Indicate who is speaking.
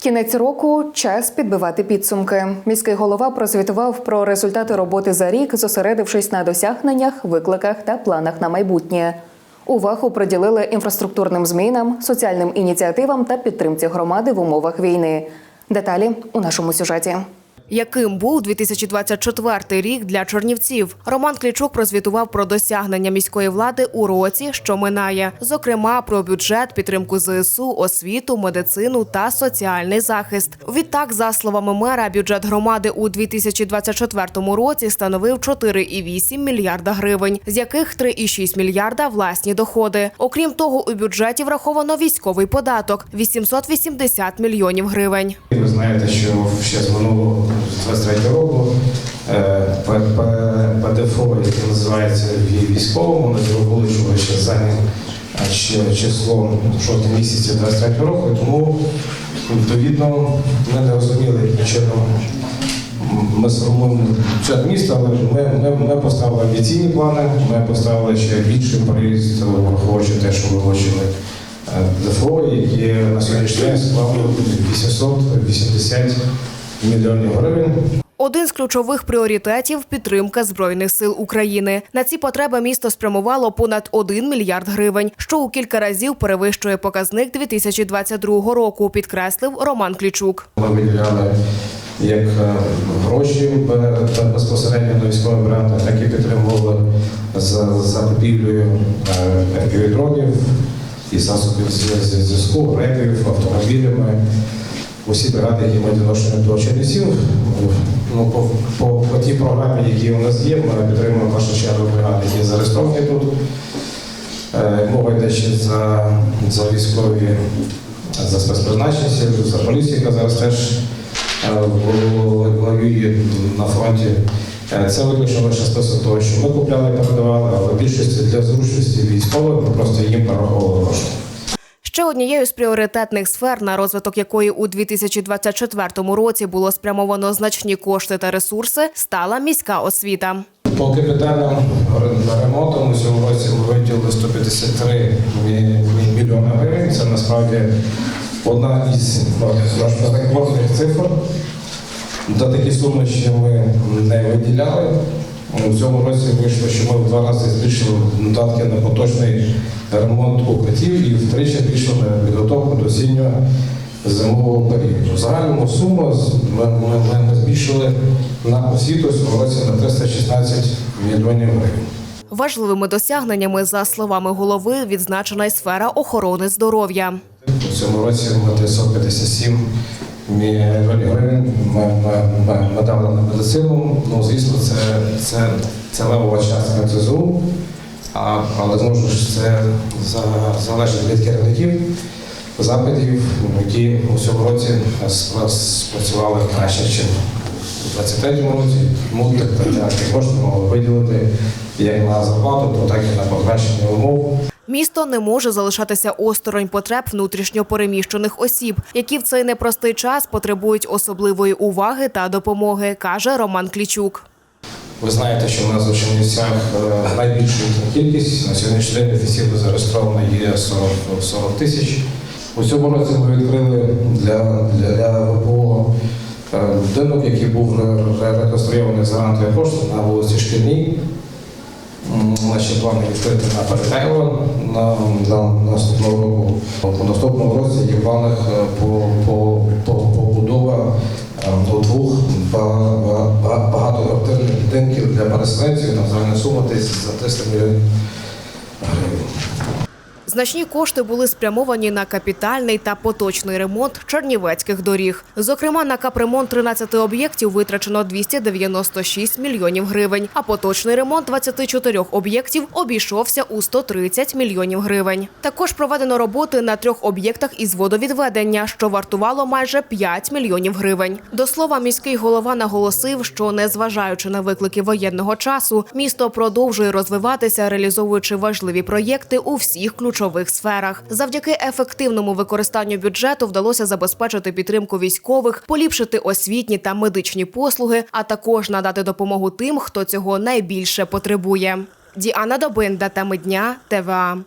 Speaker 1: Кінець року час підбивати підсумки. Міський голова прозвітував про результати роботи за рік, зосередившись на досягненнях, викликах та планах на майбутнє. Увагу приділили інфраструктурним змінам, соціальним ініціативам та підтримці громади в умовах війни. Деталі у нашому сюжеті.
Speaker 2: Яким був 2024 рік для чернівців? Роман Клічук прозвітував про досягнення міської влади у році, що минає, зокрема про бюджет, підтримку ЗСУ, освіту, медицину та соціальний захист. Відтак, за словами мера, бюджет громади у 2024 році становив 4,8 мільярда гривень, з яких 3,6 мільярда власні доходи. Окрім того, у бюджеті враховано військовий податок 880 мільйонів гривень.
Speaker 3: Ви знаєте, що ще з минулого з 23 року е, П- П- ПДФО, яке називається вій- військовому, на Діловоличого ще зайняв е, ще число жовтня місяці 23 року, тому відповідно ми не розуміли, чином ми сформуємо бюджет міста, але ми, ми, ми поставили амбіційні плани, ми поставили ще більший проїзд, враховуючи те, що ви влучили ДФО, які на сьогоднішній день склали 880 мільйонів гривень.
Speaker 2: Один з ключових пріоритетів підтримка збройних сил України. На ці потреби місто спрямувало понад 1 мільярд гривень, що у кілька разів перевищує показник 2022 року. Підкреслив Роман Клічук.
Speaker 3: Ми виділяли як е, гроші безпосередньо на військові бренди, так і підтримували за закупівлею е, дронів і засобів зв'язку, репів, автомобілями. Усі бригади, які ми відношені до Чернівців, ну, по, по, по тій програмі, які у нас є, ми підтримуємо першу чергу бригади, які зареєстровані тут. Е, Мова йде ще за, за військові, за спецпризначення, за поліцію, яка зараз теж е, воює на фронті. Е, Це виключно лише список того, що ми купляли і передавали, але більшості для зручності військових ми просто їм перераховували кошти.
Speaker 2: Ще однією з пріоритетних сфер, на розвиток якої у 2024 році було спрямовано значні кошти та ресурси, стала міська освіта.
Speaker 3: По капітальним ре- ремонтам у році виділили 153 мі- мі- мільйони гривень. Це насправді одна із рекордних цифр. До такі суми ще ми не виділяли. У цьому році вийшло, що ми в два рази збільшили додатки на поточний ремонт укриттів і втричі збільшили підготовку до осіннього зимового періоду. В загальному суму ми, ми, ми збільшили на освіту в цьому році на 316 мільйонів гривень.
Speaker 2: Важливими досягненнями, за словами голови, відзначена й сфера охорони здоров'я.
Speaker 3: У цьому році ми 957 гривень ми, дали на медицину. Ну, звісно, це, це, це левова частка ЦЗУ, а, але знову ж це за, залежить від керівників запитів, які у цьому році спрацювали краще, ніж у 23-му році. Так, так, так, кошти могли виділити як на зарплату, то так і на покращення умов.
Speaker 2: Місто не може залишатися осторонь потреб внутрішньо переміщених осіб, які в цей непростий час потребують особливої уваги та допомоги, каже Роман Клічук.
Speaker 3: Ви знаєте, що в нас у Чернівцях е, найбільша кількість. На сьогоднішній день офіційно зареєстровано є 40, 40 тисяч. У цьому році ми відкрили для, для, для ВПО е, будинок, який був ре- ре- реконструйований за грантові кошти на вулиці Шкільній. Наші плани відкрити на Перетайло на, на наступного року. У наступному році є планах е, по, по, по, побудова е, до двох ба- ба- ба- багатоквартирних будинків для переселенців на загальна сума десь за 300 мільйонів.
Speaker 2: Значні кошти були спрямовані на капітальний та поточний ремонт чернівецьких доріг. Зокрема, на капремонт 13 об'єктів витрачено 296 мільйонів гривень, а поточний ремонт 24 об'єктів обійшовся у 130 мільйонів гривень. Також проведено роботи на трьох об'єктах із водовідведення, що вартувало майже 5 мільйонів гривень. До слова, міський голова наголосив, що незважаючи на виклики воєнного часу, місто продовжує розвиватися, реалізовуючи важливі проєкти у всіх ключових сферах. Завдяки ефективному використанню бюджету вдалося забезпечити підтримку військових, поліпшити освітні та медичні послуги, а також надати допомогу тим, хто цього найбільше потребує. Діана Добин, та дня, ТВА.